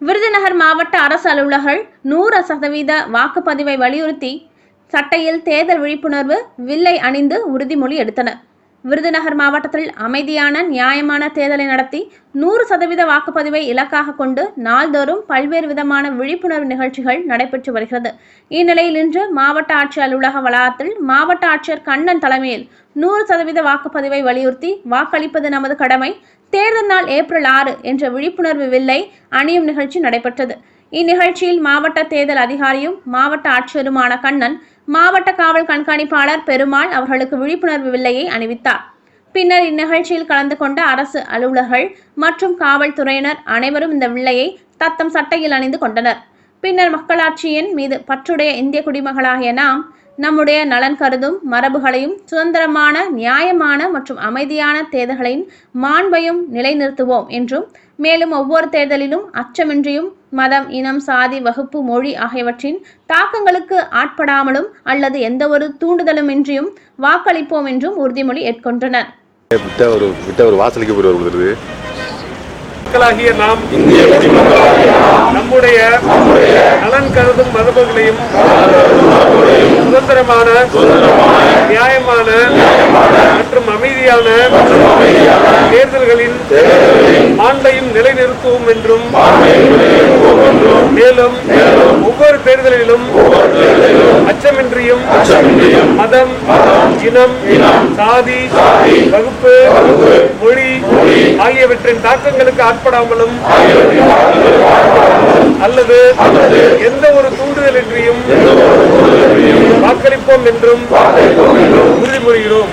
விருதுநகர் மாவட்ட அரசு அலுவலர்கள் நூறு சதவீத வாக்குப்பதிவை வலியுறுத்தி சட்டையில் தேர்தல் விழிப்புணர்வு வில்லை அணிந்து உறுதிமொழி எடுத்தனர். விருதுநகர் மாவட்டத்தில் அமைதியான நியாயமான தேர்தலை நடத்தி நூறு சதவீத வாக்குப்பதிவை இலக்காக கொண்டு நாள்தோறும் பல்வேறு விதமான விழிப்புணர்வு நிகழ்ச்சிகள் நடைபெற்று வருகிறது. இந்நிலையில் இன்று மாவட்ட ஆட்சியர் அலுவலக வளாகத்தில் மாவட்ட ஆட்சியர் கண்ணன் தலைமையில் நூறு சதவீத வாக்குப்பதிவை வலியுறுத்தி வாக்களிப்பது நமது கடமை. தேர்தல் நாள் ஏப்ரல் ஆறு என்ற விழிப்புணர்வு வில்லை அணியும் நிகழ்ச்சி நடைபெற்றது. இந்நிகழ்ச்சியில் மாவட்ட தேர்தல் அதிகாரியும் மாவட்ட ஆட்சியருமான கண்ணன் மாவட்ட காவல் கண்காணிப்பாளர் பெருமாள் அவர்களுக்கு விழிப்புணர்வு வில்லையை அணிவித்தார். பின்னர் இந்நிகழ்ச்சியில் கலந்து கொண்ட அரசு அலுவலர்கள் மற்றும் காவல்துறையினர் அனைவரும் இந்த வில்லையை தத்தம் சட்டையில் அணிந்து கொண்டனர். பின்னர் மக்களாட்சியின் மீது பற்றுடைய இந்திய குடிமகளாகிய நாம் நம்முடைய நலன் கருதும் மரபுகளையும் சுதந்திரமான நியாயமான மற்றும் அமைதியான தேர்தல்களின் மாண்பையும் நிலைநிறுத்துவோம் என்றும் மேலும் ஒவ்வொரு தேர்தலிலும் அச்சமின்றியும் மதம் இனம் சாதி வகுப்பு மொழி ஆகியவற்றின் தாக்கங்களுக்கு ஆட்படாமலும் அல்லது எந்தவொரு தூண்டுதலுமின்றியும் வாக்களிப்போம் என்றும் உறுதிமொழி ஏற்கொண்டனர். ஒரு ஒரு மக்களாகிய நாம் நம்முடைய நலன் கருதும் மரபுகளையும் சுதந்திரமான நியாயமான மற்றும் அமைதியான தேர்தல்களின் மாண்பையும் நிலைநிறுத்துவோம் என்றும் மேலும் ஒவ்வொரு தேர்தலிலும் அச்சமின்றியும் மதம் இனம் சாதி வகுப்பு மொழி ஆகியவற்றின் தாக்கங்களுக்கு ஆட்படாமலும் அல்லது எந்த ஒரு தூண்டுதலின்றியும் வாக்களிப்போம் என்றும் உறுதிமொழிகிறோம்